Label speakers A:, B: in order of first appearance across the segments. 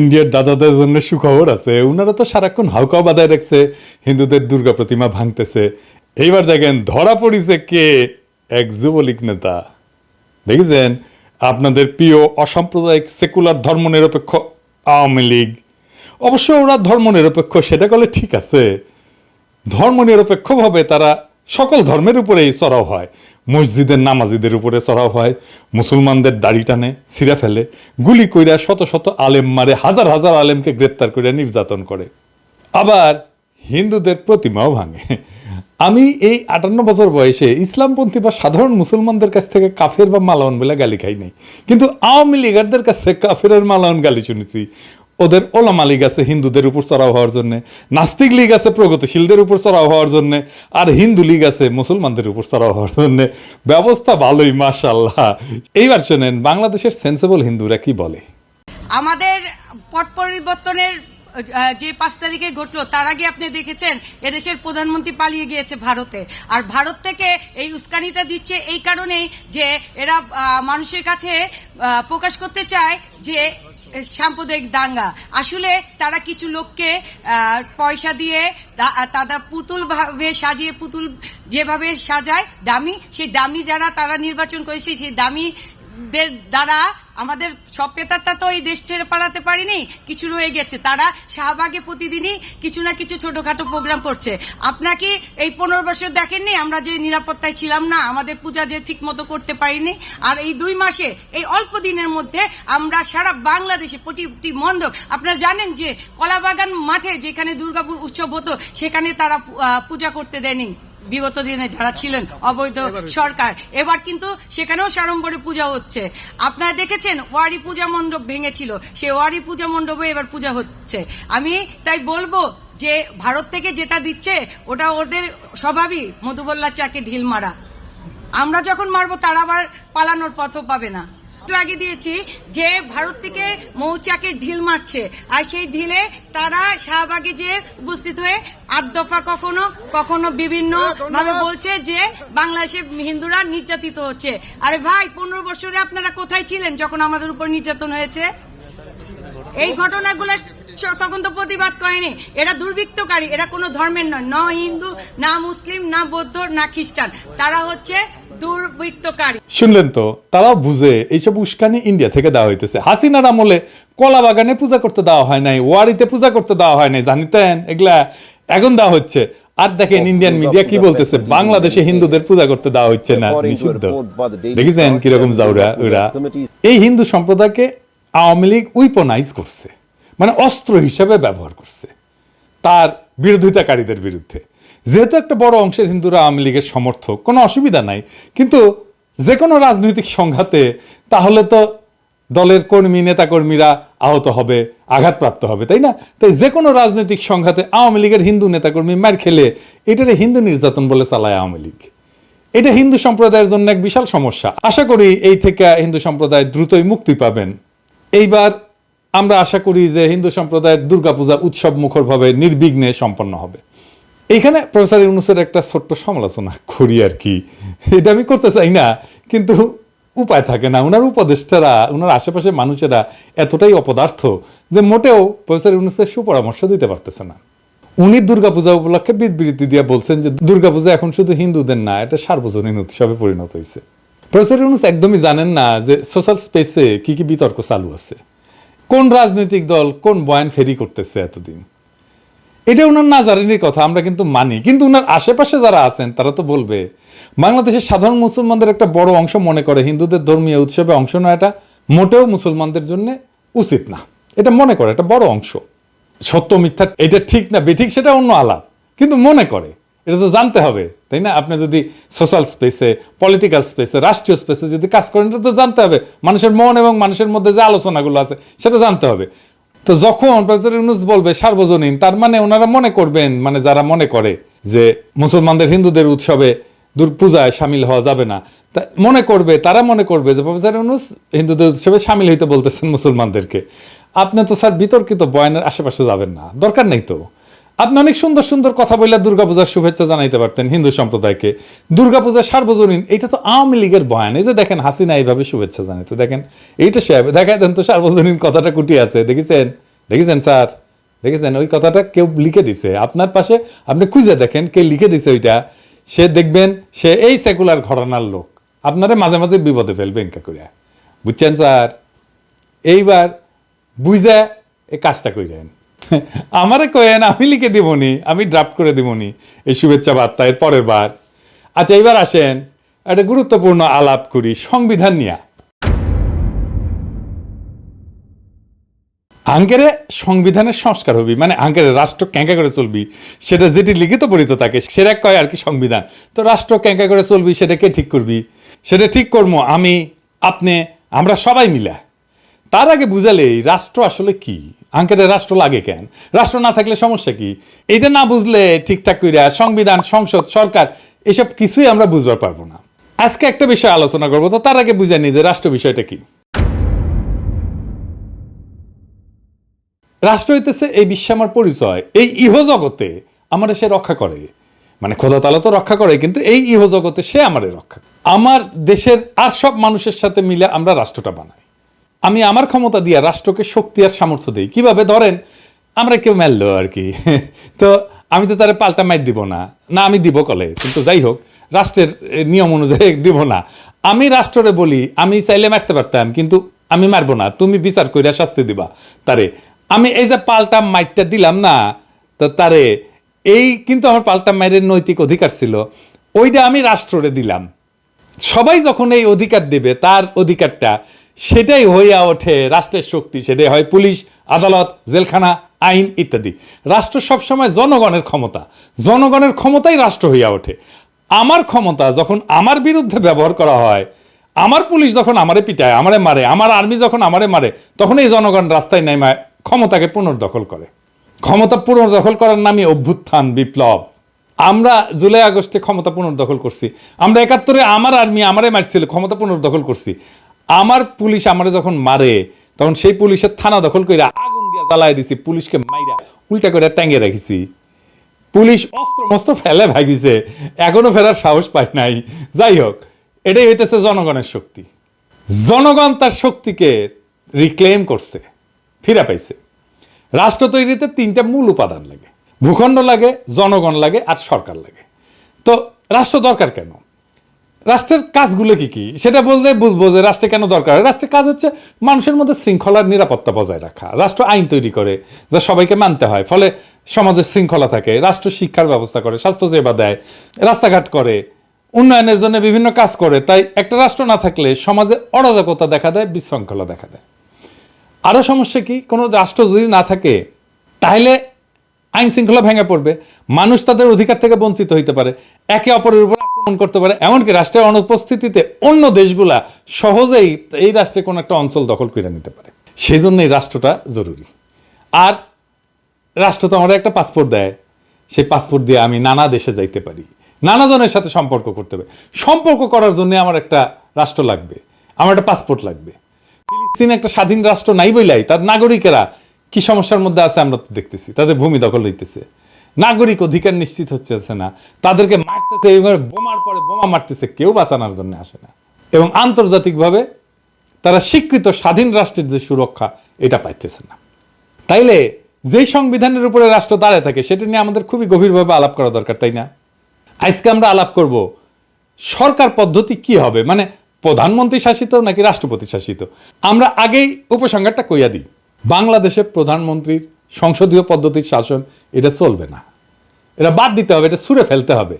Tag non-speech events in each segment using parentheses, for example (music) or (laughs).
A: ইন্ডিয়ার দাদাদের জন্য সুখবর আছে। ওনারা তো সারাক্ষণ হাউকাও বাদায় রাখছে, হিন্দুদের দুর্গা প্রতিমা ভাঙতেছে। এইবার দেখেন ধরা পড়িছে কে? এক যুবলীগ নেতা। দেখেছেন? আপনাদের প্রিয় অসাম্প্রদায়িক সেকুলার ধর্মনিরপেক্ষ আওয়ামী লীগ। অবশ্য ওরা ধর্মনিরপেক্ষ, সেটা করলে ঠিক আছে। ধর্মনিরপেক্ষভাবে তারা সকল ধর্মের উপরেই চড়াও হয়। মসজিদের নামাজিদের উপরে চড়াও হয়। মুসলমানদের দাড়ি টানে, ছিঁড়ে ফেলে। গুলি কইরা শত শত আলেম মারে, হাজার হাজার আলেমকে গ্রেপ্তার করে নির্যাতন করে। আবার হিন্দুদের প্রতিমাও ভাঙে। আমি এই আটান্ন বছর বয়সে ইসলামপন্থী বা সাধারণ মুসলমানদের কাছ থেকে কাফের বা মালাউন বলে গালি খাই নাই। কিন্তু আওয়ামী লীগারদের কাছে কাফের মালাউন গালি শুনেছি। ওদের ওলামা লীগ আছে হিন্দুদের উপর চড়াও হওয়ার জন্য, নাস্তিক লীগ আছে প্রগতিশীলদের উপর চড়াও হওয়ার জন্য, আর হিন্দু লীগ আছে মুসলমানদের উপর চড়াও হওয়ার জন্য। ব্যবস্থা ভালোই মাশাল্লাহ এইবার শোনেন, বাংলাদেশের সেন্সেবল হিন্দুরা কি বলে?
B: আমাদের পট পরিবর্তনের যে পাঁচ তারিখে ঘটলো, তার আগে আপনি দেখেছেন, এদেশের প্রধানমন্ত্রী পালিয়ে গিয়েছে ভারতে। আর ভারত থেকে এই উস্কানিটা দিচ্ছে এই কারণেই যে এরা মানুষের কাছে প্রকাশ করতে চায় যে সাম্প্রদায়িক দাঙ্গা। আসলে তারা কিছু লোককে পয়সা দিয়ে তারা পুতুল ভাবে সাজিয়ে পুতুল যেভাবে সাজায়, দামি, সেই দামি যারা তারা নির্বাচন করেছে, সেই দামিদের দ্বারা আমাদের সব পেতারটা তো এই দেশ ছেড়ে পালাতে পারিনি, কিছু রয়ে গেছে। তারা শাহবাগে প্রতিদিনই কিছু না কিছু ছোটখাটো প্রোগ্রাম করছে। আপনাকে এই পনেরো বছর দেখেননি? আমরা যে নিরাপত্তায় ছিলাম না, আমাদের পূজা যে ঠিক মতো করতে পারিনি। আর এই দুই মাসে, এই অল্প দিনের মধ্যে আমরা সারা বাংলাদেশে প্রতিটি মণ্ডপ, আপনারা জানেন যে কলাবাগান মাঠে যেখানে দুর্গাপুর উৎসব হতো, সেখানে তারা পূজা করতে দেয়নি। বিগত দিনে যারা ছিলেন অবৈধ সরকার এবার কিন্তু সেখানেও সাড়ম্বরে পূজা হচ্ছে। আপনারা দেখেছেন ওয়ারি পূজা মণ্ডপ ভেঙেছিল সেই ওয়ারি পূজা মণ্ডপে এবার পূজা হচ্ছে। আমি তাই বলব যে ভারত থেকে যেটা দিচ্ছে ওটা ওদের স্বভাবই মধুবল্লা চাকে ঢিল মারা। আমরা যখন মারবো তারা আবার পালানোর পথও পাবে না। একটু আগে দিয়েছি যে ভারত থেকে মৌচাকের ঢিল মারছে। আর সেই ঢিলে তারা শাহবাগে যে উপস্থিত হয়ে আট দফা কখনো কখনো বিভিন্ন ভাবে বলছে যে বাংলাদেশে হিন্দুরা নির্যাতিত হচ্ছে। আরে ভাই পনেরো বছরে আপনারা কোথায় ছিলেন যখন আমাদের উপর নির্যাতন হয়েছে? এই ঘটনাগুলো তখন তো প্রতিবাদ করেনি। এরা দুর্বৃত্তকারী এরা কোনো ধর্মের নয়। ন হিন্দু না মুসলিম না বৌদ্ধ না খ্রিস্টান। তারা হচ্ছে দুর্বৃত্তকারী।
A: শুনলেন তো তারাও বুঝে এইসব উস্কানি ইন্ডিয়া থেকে দেওয়া হইতেছে। হাসিনার আমলে কলা বাগানে পূজা করতে দেওয়া হয় নাই ওয়ারিতে পূজা করতে দেওয়া হয় নাই জানিতেন? এগুলা এখন দেওয়া হচ্ছে। আর দেখেন ইন্ডিয়ান মিডিয়া কি বলতেছে? বাংলাদেশে হিন্দুদের পূজা করতে দেওয়া হচ্ছে না নিষিদ্ধ। দেখেছেন কীরকম যাওরা ওরা? এই হিন্দু সম্প্রদায়কে আওয়ামী লীগ উইপনাইজ করছে। মানে অস্ত্র হিসেবে ব্যবহার করছে। তার বিরোধিতাকারীদের বিরুদ্ধে। যেহেতু একটা বড় অংশের হিন্দুরা আওয়ামী লীগের সমর্থক, কোনো অসুবিধা নাই। কিন্তু যে কোনো রাজনৈতিক সংঘাতে তাহলে তো দলের কর্মী, নেতাকর্মীরা আহত হবে, আঘাতপ্রাপ্ত হবে, তাই না? তাই যে কোনো রাজনৈতিক সংঘাতে আওয়ামী লীগের হিন্দু নেতাকর্মী মার খেলে এটারে হিন্দু নির্যাতন বলে চালায় আওয়ামী লীগ। এটা হিন্দু সম্প্রদায়ের জন্য এক বিশাল সমস্যা। আশা করি এই থেকে হিন্দু সম্প্রদায় দ্রুতই মুক্তি পাবেন। এইবার আমরা আশা করি যে হিন্দু সম্প্রদায়ের দুর্গাপূজা উৎসব মুখরভাবে নির্বিঘ্নে সম্পন্ন হবে। এইখানে প্রফেসর ইউনুসের একটা ছোট্ট সমালোচনা করি আর কি। এটা আমি করতে চাই না, কিন্তু উপায় থাকে না। ওনার উপদেষ্টারা ওনার আশেপাশে মানুষেরা এতটাই অপদার্থ যে মোটেও প্রফেসর ইউনুসের সুপরামর্শ দিতে পারতেছে না। উনি দুর্গাপূজা উপলক্ষে বিবৃতি দিয়ে বলছেন যে, দুর্গাপূজা এখন শুধু হিন্দুদের না, এটা সার্বজনীন উৎসবে পরিণত হয়েছে। প্রফেসর ইউনুস একদমই জানেন না যে সোশ্যাল স্পেসে কি কি বিতর্ক চালু আছে। কোন রাজনৈতিক দল কোন বয়ান ফেরি করতেছে এতদিন? এটা ওনার না জানেনই কথা, আমরা কিন্তু মানি। কিন্তু ওনার আশেপাশে যারা আছেন, তারা তো বলবে, বাংলাদেশের সাধারণ মুসলমানদের একটা বড় অংশ মনে করে, হিন্দুদের ধর্মীয় উৎসবে অংশ নেওয়াটা মোটেও মুসলমানদের জন্য উচিত না। এটা মনে করে, এটা বড় অংশ। সত্য, মিথ্যা, এটা ঠিক না, বেঠিক, সেটা অন্য আলাপ। কিন্তু মনে করে, এটা তো জানতে হবে, তাই না? আপনি যদি সোশ্যাল স্পেসে পলিটিক্যাল স্পেসে রাষ্ট্রীয় স্পেসে যদি কাজ করেন, এটা তো জানতে হবে। মানুষের মন এবং মানুষের মধ্যে যে আলোচনাগুলো আছে, সেটা জানতে হবে। তো যখন প্রফেসর ইউনুস বলবে সার্বজনীন, তার মানে ওনারা মনে করবেন মানে যারা মনে করে যে মুসলমানদের হিন্দুদের উৎসবে দূর পূজায় সামিল হওয়া যাবে না, তা মনে করবে, তারা মনে করবে যে প্রফেসর ইউনুস হিন্দুদের উৎসবে সামিল হইতে বলতেছেন মুসলমানদেরকে। আপনি তো স্যার বিতর্কিত বয়ানের আশেপাশে যাবেন না, দরকার নেই তো। আপনি অনেক সুন্দর সুন্দর কথা বললে দুর্গাপূজার শুভেচ্ছা জানাইতে পারতেন হিন্দু সম্প্রদায়কে। দুর্গাপূজা সার্বজনীন, এটা তো আওয়ামী লীগের বয়ান। এই যে দেখেন হাসিনা এইভাবে শুভেচ্ছা জানাইতো দেখেন, এইটা সে দেখা দেন তো সার্বজনীন কথাটা কুটি আছে। দেখেছেন? দেখেছেন, স্যার? দেখেছেন? ওই কথাটা কেউ লিখে দিছে। আপনার পাশে আপনি খুঁজে দেখেন কে লিখে দিছে ওইটা। সে দেখবেন, সে এই সেকুলার ঘরানার লোক। আপনারা মাঝে মাঝে বিপদে ফেলবে এঙ্কা করে বুঝছেন, স্যার? এইবার বুঝে এই কাজটা কইরেন। (laughs) আমারে কয়েন, আমি লিখে দিবনি, আমি ড্রাফট করে দিবনি। এই শুভেচ্ছা বার্তা, এর পরের বার। আচ্ছা এইবার আসেন, একটা গুরুত্বপূর্ণ আলাপ করি, সংবিধান নিয়ে। আঙ্কেরে সংবিধানের সংস্কার হবি মানে আঙ্কেরে রাষ্ট্র ক্যাঙ্কা করে চলবি, সেটা যেটি লিখিত পড়িত থাকে সেটা কয় আর কি সংবিধান। তো রাষ্ট্র ক্যাঙ্কা করে চলবি, সেটা কে ঠিক করবি? সেটা ঠিক করব আমি, আপনি, আমরা সবাই মিলে। তার আগে বুঝালেই, রাষ্ট্র আসলে কি? আঙ্কেরের রাষ্ট্র লাগে কেন? রাষ্ট্র না থাকলে সমস্যা কি? এটা না বুঝলে ঠিকঠাক কইরা সংবিধান, সংসদ, সরকার, এসব কিছুই আমরা বুঝবার পারব না। আজকে একটা বিষয় আলোচনা করব, তো তার আগে বুঝে নি যে রাষ্ট্র বিষয়টা কি। রাষ্ট্র হইতেছে এই বিশ্বে আমার পরিচয়, এই ইহ জগতে আমার সে রক্ষা করে। মানে খোদা তালা তো রক্ষা করে, কিন্তু এই ইহ জগতে সে আমারে রক্ষা আমার দেশের আর সব মানুষের সাথে মিলে আমরা রাষ্ট্রটা বানাই। আমি আমার ক্ষমতা দিয়ে রাষ্ট্রকে শক্তি আর সামর্থ্য দিই। কীভাবে? ধরেন, আমরা কেউ মেললো আর কি। (laughs) তো আমি তো তারে পাল্টা মাইট দিব না। না, আমি দিব কলে। কিন্তু যাই হোক, রাষ্ট্রের নিয়ম অনুযায়ী (laughs) দিব না। আমি রাষ্ট্ররে বলি, আমি চাইলে মারতে পারতাম, কিন্তু আমি মারবো না। তুমি বিচার কইরা শাস্তি দিবা তারে। আমি এই যে পাল্টা মাইরটা দিলাম না, তো তারে এই কিন্তু আমার পাল্টা মাইরের নৈতিক অধিকার ছিল। ওইটা আমি রাষ্ট্ররে দিলাম। সবাই যখন এই অধিকার দেবে, তার অধিকারটা সেটাই হইয়া ওঠে রাষ্ট্রের শক্তি, সেটাই হয় পুলিশ, আদালত, জেলখানা, আইন ইত্যাদি। রাষ্ট্র সবসময় জনগণের ক্ষমতা। জনগণের ক্ষমতাই রাষ্ট্র হইয়া ওঠে। আমার ক্ষমতা যখন আমার বিরুদ্ধে ব্যবহার করা হয়, আমার পুলিশ যখন আমারে পিটায়, আমারে মারে, আমার আর্মি যখন আমারে মারে, তখন এই জনগণ রাস্তায় নেমায়, ক্ষমতাকে পুনর্দখল করে। ক্ষমতা পুনর্দখল করার নামই অভ্যুত্থান, বিপ্লব। আমরা জুলাই আগস্টে ক্ষমতা পুনর্দখল করছি। আমরা একাত্তরে আমার আর্মি আমারে মারছিল, ক্ষমতা পুনর্দখল করছি। আমার পুলিশ আমারে যখন মারে, তখন সেই পুলিশের থানা দখল করে আগুন দিয়ে জ্বালায় দিছি, পুলিশকে মাইরা উল্টা করে ট্যাঙ্গে রেখেছি। পুলিশ অস্ত্র মস্ত্র ফেলে ভাগিছে, এখনও ফেরার সাহস পায় নাই। যাই হোক, এটাই হইতেছে জনগণের শক্তি। জনগণ তার শক্তিকে রিক্লেম করছে, ফিরে পাইছে। রাষ্ট্র তৈরিতে তিনটা মূল উপাদান লাগে। ভূখণ্ড লাগে, জনগণ লাগে আর সরকার লাগে। তো রাষ্ট্র দরকার কেন? রাষ্ট্রের কাজগুলো কি কি? সেটা বললে বুঝব যে রাষ্ট্রে কেন দরকার রাষ্ট্রের কাজ হচ্ছে মানুষের মধ্যে শৃঙ্খলার নিরাপত্তা বজায় রাখা। রাষ্ট্র আইন তৈরি করে যা সবাইকে মানতে হয়। ফলে সমাজের শৃঙ্খলা থাকে, রাষ্ট্র শিক্ষার ব্যবস্থা করে, স্বাস্থ্য সেবা দেয়, রাস্তাঘাট করে, উন্নয়নের জন্য বিভিন্ন কাজ করে। তাই একটা রাষ্ট্র না থাকলে সমাজে অরাজকতা দেখা দেয়, বিশৃঙ্খলা দেখা দেয়। আরও সমস্যা কি? কোনো রাষ্ট্র যদি না থাকে, তাহলে আইন শৃঙ্খলা ভেঙে পড়বে। মানুষ তাদের অধিকার থেকে বঞ্চিত হইতে পারে। একে অপরের উপর করতে পারে, এমনকি রাষ্ট্রের অনুপস্থিতিতে অন্য দেশগুলা সহজেই এই রাষ্ট্রে কোনো একটা অঞ্চল দখল করে নিতে পারে। সেই জন্য এই রাষ্ট্রটা জরুরি। আর রাষ্ট্র তো আমার একটা পাসপোর্ট দেয়। সেই পাসপোর্ট দিয়ে আমি নানা দেশে যাইতে পারি। নানা জনের সাথে সম্পর্ক করতে হবে। সম্পর্ক করার জন্য আমার একটা রাষ্ট্র লাগবে। আমার একটা পাসপোর্ট লাগবে। ফিলিস্তিন একটা স্বাধীন রাষ্ট্র নাই বইলাই। তার নাগরিকেরা কি সমস্যার মধ্যে আছে আমরা তো দেখতেছি। তাদের ভূমি দখল হইতেছে। নাগরিক অধিকার নিশ্চিত হচ্ছে না। তাদেরকে মারতেছে এইভাবে বোমার পরে বোমা মারতেছে, কেউ বাঁচানোর জন্য আসে না। এবং আন্তর্জাতিকভাবে তারা স্বীকৃত স্বাধীন রাষ্ট্রের যে সুরক্ষা, এটা পাইতেছে না। তাইলে যেই সংবিধানের উপরে রাষ্ট্র দাঁড়ায় থাকে, সেটা নিয়ে আমাদের খুবই গভীরভাবে আলাপ করা দরকার, তাই না? আজকে আমরা আলাপ করব, সরকার পদ্ধতি কি হবে? মানে প্রধানমন্ত্রী শাসিত নাকি রাষ্ট্রপতি শাসিত? আমরা আগেই উপসংহারটা কইয়া দিই। বাংলাদেশে প্রধানমন্ত্রীর সংসদীয় পদ্ধতির শাসন, এটা চলবে না। এটা বাদ দিতে হবে, এটা সুরে ফেলতে হবে।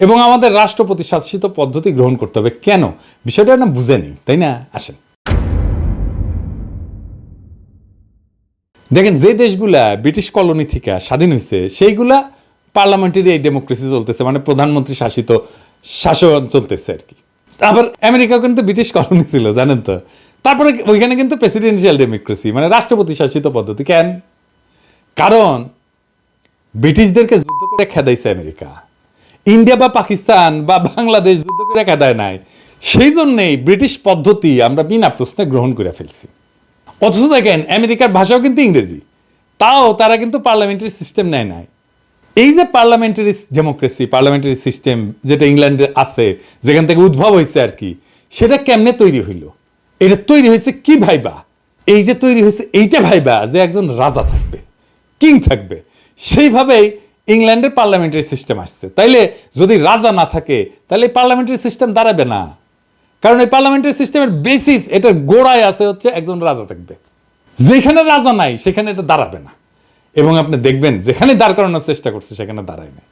A: এবং আমাদের রাষ্ট্রপতি শাসিত পদ্ধতি গ্রহণ করতে হবে। কেন? বিষয়টা না বুঝে নিই তাই না? আসেন। দেখেন, যে দেশগুলা ব্রিটিশ কলোনি থেকে স্বাধীন হয়েছে সেইগুলা পার্লামেন্টারি এই ডেমোক্রেসি চলতেছে মানে প্রধানমন্ত্রী শাসিত শাসন চলতেছে আর কি। আবার আমেরিকা কিন্তু ব্রিটিশ কলোনি ছিল, জানেন তো? তারপরে ওইখানে কিন্তু প্রেসিডেন্সিয়াল ডেমোক্রেসি মানে রাষ্ট্রপতি শাসিত পদ্ধতি, কেন? কারণ ব্রিটিশদেরকে যুদ্ধ করে খেদাইছে আমেরিকা। ইন্ডিয়া বা পাকিস্তান বা বাংলাদেশ যুদ্ধ করে খেদায় নাই। সেই জন্যেই ব্রিটিশ পদ্ধতি আমরা বিনা প্রশ্নে গ্রহণ করে ফেলছি। অথচ দেখেন, আমেরিকার ভাষাও কিন্তু ইংরেজি। তাও তারা কিন্তু পার্লামেন্টারি সিস্টেম নেয় নাই। এই যে পার্লামেন্টারি ডেমোক্রেসি, পার্লামেন্টারি সিস্টেম যেটা ইংল্যান্ডে আছে, যেখান থেকে উদ্ভব হয়েছে আর কি, সেটা কেমনে তৈরি হইল? এটা তৈরি হয়েছে কি ভাইবা? এই যে তৈরি হয়েছে, এইটা ভাইবা যে একজন রাজা থাকবে। কিং থাকবে। সেইভাবেই ইংল্যান্ডের পার্লামেন্টারি সিস্টেম আসছে। তাইলে যদি রাজা না থাকে তাহলে পার্লামেন্টারি সিস্টেম দাঁড়াবে না। কারণ এই পার্লামেন্টারি সিস্টেমের বেসিস এটার গোড়ায় আছে হচ্ছে একজন রাজা থাকবে। যেখানে রাজা নাই, সেখানে এটা দাঁড়াবে না। এবং আপনি দেখবেন, যেখানে দাঁড় করানোর চেষ্টা করছে, সেখানে দাঁড়ায় না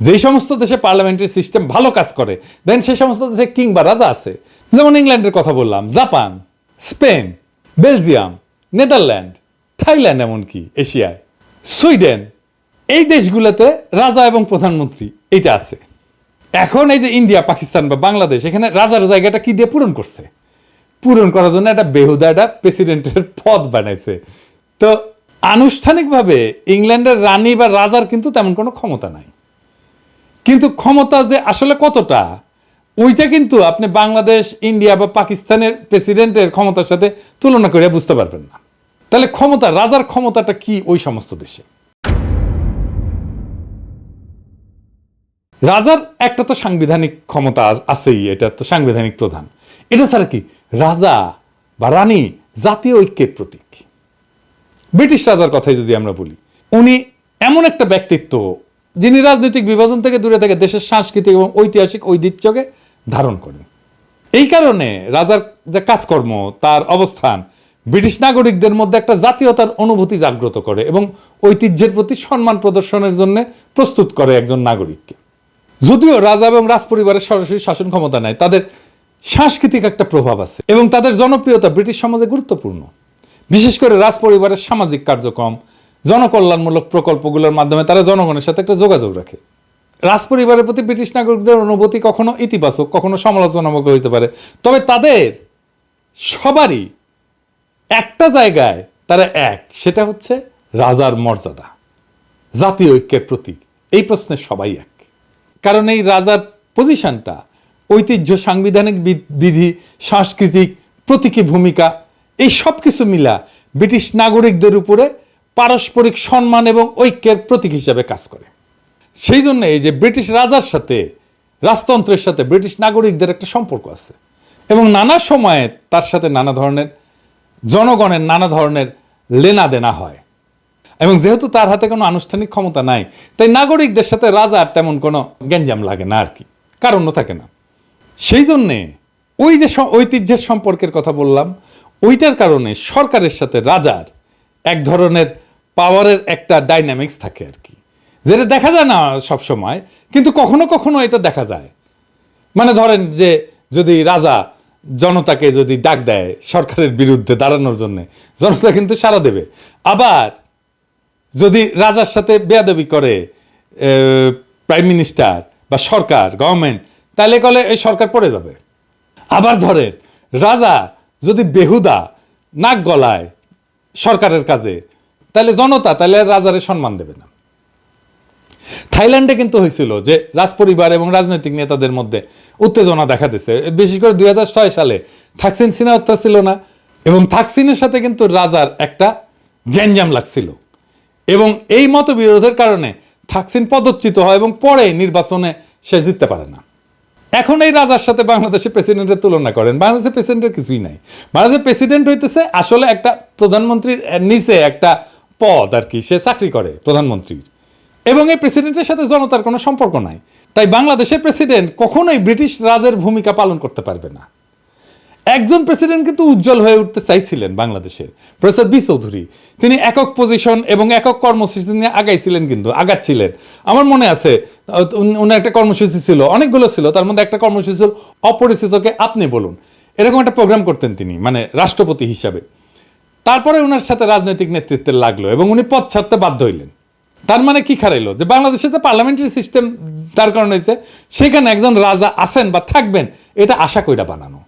A: যেই সমস্ত দেশে পার্লামেন্টারি সিস্টেম ভালো কাজ করে দেন সেই সমস্ত দেশে কিং বা রাজা আছে। যেমন ইংল্যান্ডের কথা বললাম, Japan, Spain, Belgium, Netherland, Thailand এমনকি, এশিয়ায়। সুইডেন, এই দেশগুলোতে রাজা এবং প্রধানমন্ত্রী এটা আছে। এখন এই যে ইন্ডিয়া, পাকিস্তান বা বাংলাদেশ, এখানে রাজার জায়গাটা কি দিয়ে পূরণ করছে? পূরণ করার জন্য একটা বেহুদা, একটা প্রেসিডেন্টের পদ বানাইছে। তো আনুষ্ঠানিকভাবে ইংল্যান্ডের রানী বা রাজার কিন্তু তেমন কোনো ক্ষমতা নাই। কিন্তু ক্ষমতা যে আসলে কতটা, ওইটা কিন্তু আপনি বাংলাদেশ, ইন্ডিয়া বা পাকিস্তানের প্রেসিডেন্টের ক্ষমতার সাথে তুলনা করে বুঝতে পারবেন না। তাহলে ক্ষমতা, রাজার ক্ষমতাটা কি ওই সমস্ত দেশে? রাজার একটা তো সাংবিধানিক ক্ষমতা আছেই, এটা তো সাংবিধানিক প্রধান। এটা ছাড়া কি রাজা বা রানী জাতীয় ঐক্যের প্রতীক? ব্রিটিশ রাজার কথাই যদি আমরা বলি, উনি এমন একটা ব্যক্তিত্ব যিনি রাজনৈতিক বিভাজন থেকে দূরে থেকে দেশের সাংস্কৃতিক এবং ঐতিহাসিক ঐতিহ্যকে ধারণ করেন। এই কারণে রাজার যে কাজকর্ম, তার অবস্থান ব্রিটিশ নাগরিকদের মধ্যে একটা জাতীয়তার অনুভূতি জাগ্রত করে এবং ঐতিহ্যের প্রতি সম্মান প্রদর্শনের জন্য প্রস্তুত করে একজন নাগরিককে। যদিও রাজা এবং রাজপরিবারের সরাসরি শাসন ক্ষমতা নাই, তাদের সাংস্কৃতিক একটা প্রভাব আছে এবং তাদের জনপ্রিয়তা ব্রিটিশ সমাজে গুরুত্বপূর্ণ। বিশেষ করে রাজপরিবারের সামাজিক কার্যক্রম, জনকল্যাণমূলক প্রকল্পগুলোর মাধ্যমে তারা জনগণের সাথে একটা যোগাযোগ রাখে। রাজপরিবারের প্রতি ব্রিটিশ নাগরিকদের অনুভূতি কখনো ইতিবাচক, কখনো সমালোচনামূলক হইতে পারে, তবে তাদের সবারই একটা জায়গায় তারা এক, সেটা হচ্ছে রাজার মর্যাদা, জাতীয় ঐক্যের প্রতীক। এই প্রশ্নে সবাই এক। কারণ এই রাজার পজিশনটা ঐতিহ্য, সাংবিধানিক বিধি, সাংস্কৃতিক প্রতীকী ভূমিকা, এই সব কিছু মিলা ব্রিটিশ নাগরিকদের উপরে পারস্পরিক সম্মান এবং ঐক্যের প্রতীক হিসাবে কাজ করে। সেই জন্য এই যে ব্রিটিশ রাজার সাথে, রাজতন্ত্রের সাথে ব্রিটিশ নাগরিকদের একটা সম্পর্ক আছে। এবং নানা সময়ে তার সাথে নানা ধরনের জনগণের নানা ধরনের লেনা দেনা হয়। এবং যেহেতু তার হাতে কোনো আনুষ্ঠানিক ক্ষমতা নাই, তাই নাগরিকদের সাথে রাজার তেমন কোনো গ্যাঞ্জাম লাগে না আর কি কারণও থাকে না। সেই জন্যে ওই যে ঐতিহ্যের সম্পর্কের কথা বললাম, ওইটার কারণে সরকারের সাথে রাজার এক ধরনের পাওয়ারের একটা ডাইনামিক্স থাকে আর কি যেটা দেখা যায় না সব সময়, কিন্তু কখনো কখনো এটা দেখা যায়। মানে ধরেন যে যদি রাজা জনতাকে যদি ডাক দেয় সরকারের বিরুদ্ধে দাঁড়ানোর জন্য, জনতা কিন্তু সাড়া দেবে। আবার যদি রাজার সাথে বেয়াদবি করে প্রাইম মিনিস্টার বা সরকার গভর্নমেন্ট তাহলে কলে এই সরকার পড়ে যাবে। আবার ধরেন, রাজা যদি বেহুদা নাক গলায় সরকারের কাজে, তাহলে জনতা, তাহলে রাজারে সম্মান দেবে না। থাইল্যান্ডে কিন্তু হয়েছিল যে রাজপরিবার এবং রাজনৈতিক নেতাদের মধ্যে উত্তেজনা দেখা দিচ্ছে বিশেষ করে দুই সালে থাকসিন সিনা হত্যা ছিল না এবং থাকসিনের সাথে কিন্তু রাজার একটা গ্যাঞ্জাম লাগছিল। এবং এই মতবিরোধের কারণে থাকসিন পদচ্যুত হয় এবং পরে নির্বাচনে সে জিততে পারে না। এখন এই রাজার সাথে বাংলাদেশের প্রেসিডেন্টের তুলনা করেন। বাংলাদেশের প্রেসিডেন্টের কিছুই নাই। বাংলাদেশের প্রেসিডেন্ট হইতেছে আসলে একটা প্রধানমন্ত্রীর নিচে একটা পদ আর কি, সে চাকরি করে প্রধানমন্ত্রীর। এবং এই প্রেসিডেন্টের সাথে জনতার কোনো সম্পর্ক নাই। তাই বাংলাদেশের প্রেসিডেন্ট কখনোই ব্রিটিশ রাজের ভূমিকা পালন করতে পারবে না। একজন প্রেসিডেন্ট কিন্তু উজ্জ্বল হয়ে উঠতে চাইছিলেন বাংলাদেশের। প্রফেসর বি চৌধুরী, তিনি একক পজিশন এবং একক কর্মসূচি নিয়ে আগাইছিলেন কিন্তু, আগাচ্ছিলেন। আমার মনে আছে, উন- একটা কর্মসূচি ছিল, অনেকগুলো ছিল, তার মধ্যে একটা কর্মসূচি ছিল, অপরিচিতকে আপনি বলুন। এরকম একটা প্রোগ্রাম করতেন তিনি মানে রাষ্ট্রপতি হিসাবে। তারপরে ওনার সাথে রাজনৈতিক নেতৃত্বের লাগল এবং উনি পথ ছাড়তে বাধ্য হইলেন। তার মানে কি খারাইলো? যে বাংলাদেশে যে পার্লামেন্টারি সিস্টেম তার কারণ হয়েছে, সেখানে একজন রাজা আছেন বা থাকবেন, এটা আশা কইরা বানানো।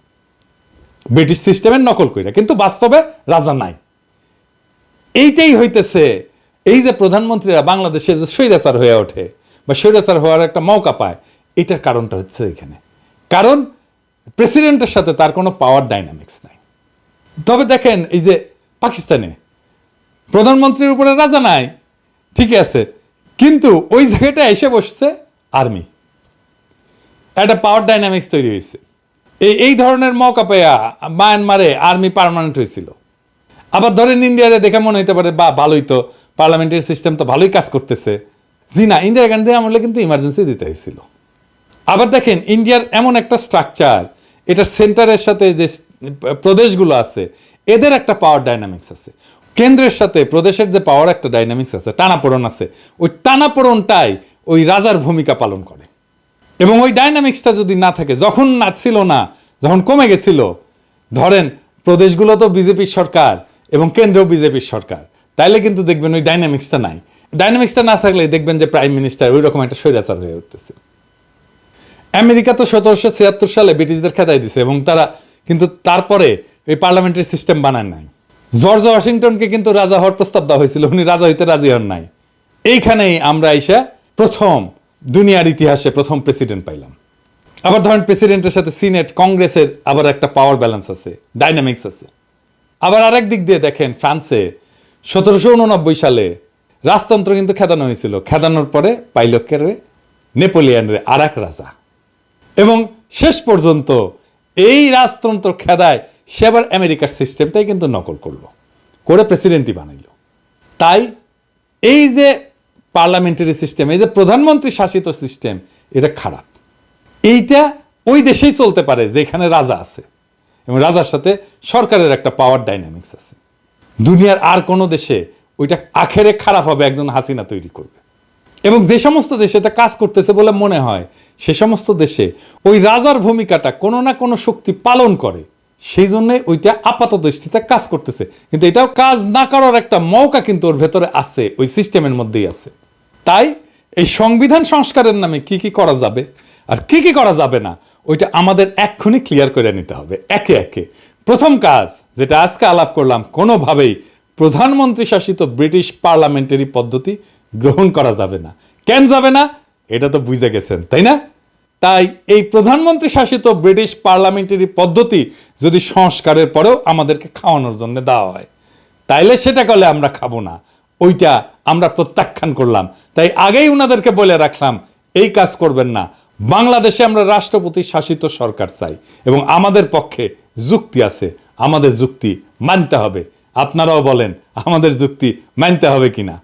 A: ব্রিটিশ সিস্টেমের নকল কইরা, কিন্তু বাস্তবে রাজা নাই। এইটাই হইতেছে, এই যে প্রধানমন্ত্রীরা বাংলাদেশে যে স্বৈরাচার হয়ে ওঠে, বা স্বৈরাচার হওয়ার একটা মৌকা পায়, এটার কারণটা হচ্ছে এখানে। কারণ প্রেসিডেন্টের সাথে তার কোনো পাওয়ার ডাইনামিক্স নাই। তবে দেখেন, এই যে পাকিস্তানে, প্রধানমন্ত্রীর উপরে রাজা নাই ঠিকই আছে। কিন্তু ওই জায়গাটা এসে বসছে আর্মি। একটা পাওয়ার ডাইনামিক্স তৈরি হয়েছে। এই এই ধরনের মৌকা পেয়া মায়ানমারে আর্মি পার্মানেন্ট হয়েছিল। আবার ধরেন ইন্ডিয়ারে দেখে মনে হইতে পারে বা ভালোই তো। পার্লামেন্টারি সিস্টেম তো ভালোই কাজ করতেছে। জি না, ইন্দিরা গান্ধী আমলে কিন্তু ইমার্জেন্সি দিতে হয়েছিল। আবার দেখেন, ইন্ডিয়ার এমন একটা স্ট্রাকচার এটার সেন্টারের সাথে যে প্রদেশগুলো আছে, এদের একটা পাওয়ার ডাইনামিক্স আছে। কেন্দ্রের সাথে প্রদেশের যে পাওয়ার একটা ডাইনামিক্স আছে, টানাপোড়ন আছে, ওই টানাপোড়নটাই ওই রাজার ভূমিকা পালন করে। এবং ওই ডাইনামিক্সটা যদি না থাকে, যখন না ছিল না, যখন কমে গেছিল, ধরেন প্রদেশগুলো তো বিজেপির সরকার এবং কেন্দ্রেও বিজেপির সরকার, তাইলে কিন্তু দেখবেন ওই ডাইনামিক্সটা নাই। ডাইনামিক্সটা না থাকলে দেখবেন যে প্রাইম মিনিস্টার ওই রকম একটা স্বৈরাচার হয়ে উঠতেছে। আমেরিকা তো সতেরোশো ছিয়াত্তর সালে ব্রিটিশদের খেতাই দিছে এবং তারা কিন্তু তারপরে এই পার্লামেন্টারি সিস্টেম বানায় নাই। জর্জ ওয়াশিংটনকে কিন্তু রাজা হওয়ার প্রস্তাব দেওয়া হয়েছিল, উনি রাজা হইতে রাজি হন নাই। এইখানেই আমরা এসে প্রথম দুনিয়ার ইতিহাসে প্রথম প্রেসিডেন্ট পাইলাম। আবার ধরেন প্রেসিডেন্টের সাথে সিনেট কংগ্রেসের আবার একটা পাওয়ার ব্যালেন্স আছে ডাইনামিক্স আছে। আবার আরেক দিক দিয়ে দেখেন, ফ্রান্সে সতেরোশো উননব্বই সালে রাজতন্ত্র কিন্তু খেদানো হয়েছিল। খেদানোর পরে পাইলকের নেপোলিয়ানের আর এক রাজা। এবং শেষ পর্যন্ত এই রাজতন্ত্র খেদায় সে আবার আমেরিকার সিস্টেমটাই কিন্তু নকল করল, করে প্রেসিডেন্টই বানাইল। তাই এই যে পার্লামেন্টারি সিস্টেম, এই যে প্রধানমন্ত্রী শাসিত সিস্টেম, এটা খারাপ। এইটা ওই দেশেই চলতে পারে যেখানে রাজা আছে, এবং রাজার সাথে সরকারের একটা পাওয়ার ডাইনামিক্স আছে। দুনিয়ার আর কোনো দেশে ওইটা আখেরে খারাপ হবে একজন হাসিনা তৈরি করবে। এবং যে সমস্ত দেশে এটা কাজ করতেছে বলে মনে হয়, সে সমস্ত দেশে ওই রাজার ভূমিকাটা কোনো না কোনো শক্তি পালন করে সেই জন্য ওইটা আপাত দৃষ্টিতে কাজ করতেছে। কিন্তু এটাও কাজ না করার একটা মৌকা কিন্তু ওর ভেতরে আছে, ওই সিস্টেমের মধ্যেই আছে। তাই এই সংবিধান সংস্কারের নামে কি কি করা যাবে আর কি কি করা যাবে না, ওইটা আমাদের এক্ষুনি ক্লিয়ার করে নিতে হবে, একে একে। প্রথম কাজ যেটা আজকে আলাপ করলাম, কোনোভাবেই প্রধানমন্ত্রী শাসিত ব্রিটিশ পার্লামেন্টারি পদ্ধতি গ্রহণ করা যাবে না। কেন যাবে না? এটা তো বুঝে গেছেন, তাই না? তাই এই প্রধানমন্ত্রী শাসিত ব্রিটিশ পার্লামেন্টারি পদ্ধতি যদি সংস্কারের পরেও আমাদেরকে খাওয়ানোর জন্য দেওয়া হয়, তাইলে সেটা করলে আমরা খাব না। ওইটা আমরা প্রত্যাখ্যান করলাম। তাই আগেই উনাদেরকে বলে রাখলাম, এই কাজ করবেন না। বাংলাদেশে আমরা রাষ্ট্রপতি শাসিত সরকার চাই এবং আমাদের পক্ষে যুক্তি আছে, আমাদের যুক্তি মানতে হবে। আপনারাও বলেন, আমাদের যুক্তি মানতে হবে কিনা।